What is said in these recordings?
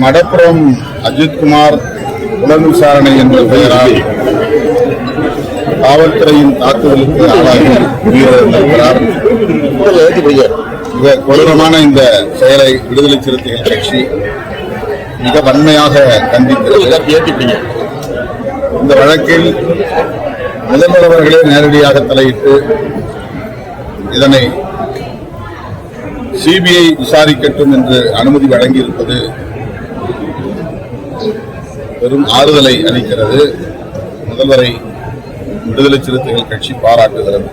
மடப்புறம் அஜித்குமார் புலன் விசாரணை என்ற பெயரால் காவல்துறையின் தாக்குதலுக்கு ஆளாகி உயிரிழந்திருக்கிறார். மிக கொடூரமான இந்த செயலை விடுதலை சிறுத்தைகள் கட்சி மிக வன்மையாக கண்டிக்கிறது இந்த வழக்கில் முதல்வர் அவர்களே நேரடியாக தலையிட்டு இதனை சிபிஐ விசாரிக்கட்டும் என்று அனுமதி வழங்கியிருப்பது பெரும் ஆறுதலை அளிக்கிறது. முதல்வரை விடுதலை சிறுத்தைகள் கட்சி பாராட்டுகிறது.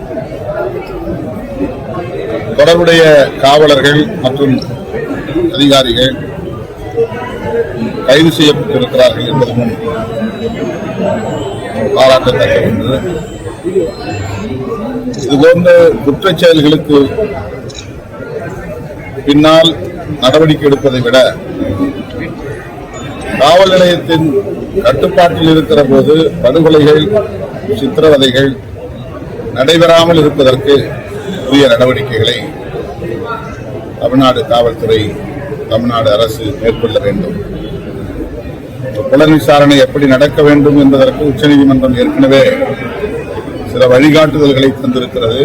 தொடர்புடைய காவலர்கள் மற்றும் அதிகாரிகள் கைது செய்யப்பட்டிருக்கிறார்கள் என்பதும் பாராட்டத்தக்க ஒன்று இதுபோன்ற குற்றச் செயல்களுக்கு பின்னால் நடவடிக்கை எடுப்பதை விட காவல் நிலையத்தின் கட்டுப்பாட்டில் இருக்கிற போது படுகொலைகள் சித்திரவதைகள் நடைபெறாமல் இருப்பதற்கு உரிய நடவடிக்கைகளை தமிழ்நாடு காவல்துறை தமிழ்நாடு அரசு மேற்கொள்ள வேண்டும். புலன் விசாரணை எப்படி நடக்க வேண்டும் என்பதற்கு உச்சநீதிமன்றம் ஏற்கனவே சில வழிகாட்டுதல்களை தந்திருக்கிறது.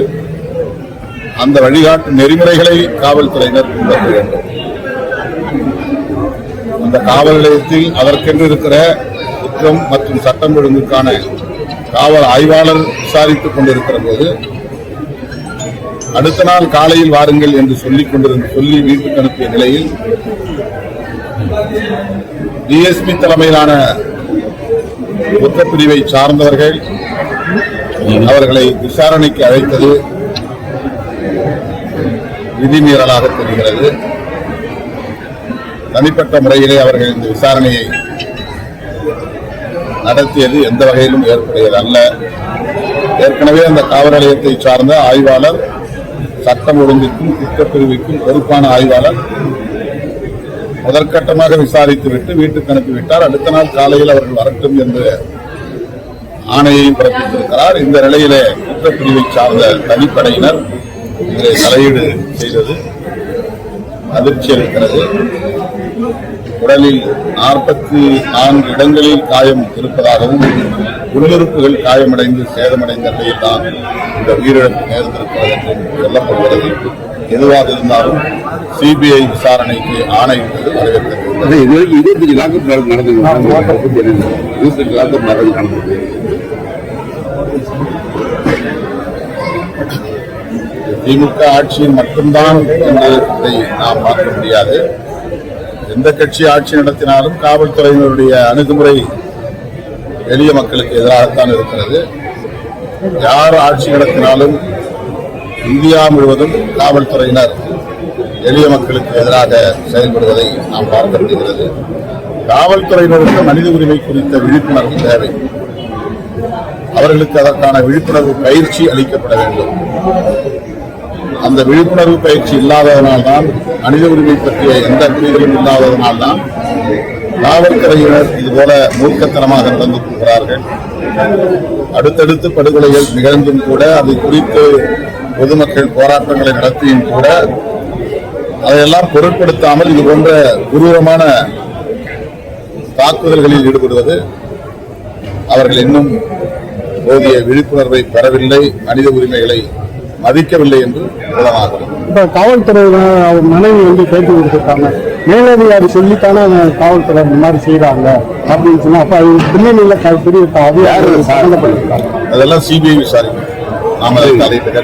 அந்த வழிகாட்டு நெறிமுறைகளை காவல்துறையினர் பின்பற்ற வேண்டும். அந்த காவல் நிலையத்தில் அதற்கென்று இருக்கிற குற்றம் மற்றும் சட்டம் ஒழுங்குக்கான காவல் ஆய்வாளர் விசாரித்துக் கொண்டிருக்கிற போது அடுத்த நாள் காலையில் வாருங்கள் என்று சொல்லிக் கொண்டிருந்த சொல்லி வீட்டுக்கு அனுப்பிய நிலையில் டிஎஸ்பி தலைமையிலான குற்றப்பிரிவை சார்ந்தவர்கள் அவர்களை விசாரணைக்கு அழைத்தது விதிமீறலாக தெரிகிறது. தனிப்பட்ட முறையிலே அவர்கள் இந்த விசாரணையை நடத்தியது எந்த வகையிலும் ஏற்புடையது அல்ல ஏற்கனவே அந்த காவல் நிலையத்தை சார்ந்த ஆய்வாளர் சட்டம் ஒழுங்கிற்கும் குற்றப்பிரிவுக்கும் பொறுப்பான ஆய்வாளர் முதற்கட்டமாக விசாரித்துவிட்டு வீட்டுக்கு அனுப்பிவிட்டார். அடுத்த நாள் காலையில் அவர்கள் வரட்டும் என்று ஆணையை பிறப்பித்திருக்கிறார். இந்த நிலையிலே குற்றப்பிரிவை சார்ந்த தனிப்படையினர் இதிலே தலையீடு செய்தது அதிர்ச்சி அளிக்கிறது உடலில் நாற்பத்தி நான்கு இடங்களில் காயம் இருப்பதாகவும் உள்ளுறுப்புகள் காயமடைந்து சேதமடைந்த நிலையில் தான் இந்த உயிரிழப்பு நேர்ந்திருக்கிறது என்று சொல்லப்படுகிறது. எதுவாக இருந்தாலும் சிபிஐ விசாரணைக்கு ஆணையிட்டது வரவேற்கிறது இருபத்தஞ்சு லாக்கப் நடந்தது? இருபத்தஞ்சு லாக்கப் நடந்தது? திமுக ஆட்சியில் மட்டும்தான் என்று இதை நாம் பார்க்க முடியாது. எந்த கட்சி ஆட்சி நடத்தினாலும் காவல்துறையினருடைய அணுகுமுறை எளிய மக்களுக்கு எதிராகத்தான் இருக்கிறது. யார் ஆட்சி நடத்தினாலும் இந்தியா முழுவதும் காவல்துறையினர் எளிய மக்களுக்கு எதிராக செயல்படுவதை நாம் பார்க்க முடிகிறது காவல்துறையினருக்கு மனித உரிமை குறித்த விழிப்புணர்வு தேவை. அவர்களுக்கு அதற்கான விழிப்புணர்வு பயிற்சி அளிக்கப்பட வேண்டும். அந்த விழிப்புணர்வு பயிற்சி இல்லாததனால்தான் மனித உரிமை பற்றிய எந்த புரிதலும் இல்லாததனால்தான் காவல்துறையினர் இதுபோல மூர்க்கத்தனமாக நடந்து கொள்கிறார்கள். அடுத்தடுத்து படுகொலைகள் நிகழ்ந்தும் கூட அது குறித்து பொதுமக்கள் போராட்டங்களை நடத்தியும் கூட அதையெல்லாம் பொருட்படுத்தாமல் இது போன்ற குரூரமான தாக்குதல்களில் ஈடுபடுவது அவர்கள் இன்னும் போதிய விழிப்புணர்வை பெறவில்லை மனித உரிமைகளை மதிக்கவில்லை என்று புலனாகும் இப்ப காவல்துறையினர் அவர் மனைவி வந்து பேட்டி கொடுத்துருக்காங்க. மேலதிகாரி சொல்லித்தானே காவல்துறை இந்த மாதிரி செய்யறாங்க அப்படின்னு சொன்னா அப்ப அது பின்னணியில பெரிய சம்பந்தப்பட்டிருக்காங்க. அதெல்லாம் சிபிஐ விசாரிக்கும் நாம அதை தலையிட்டு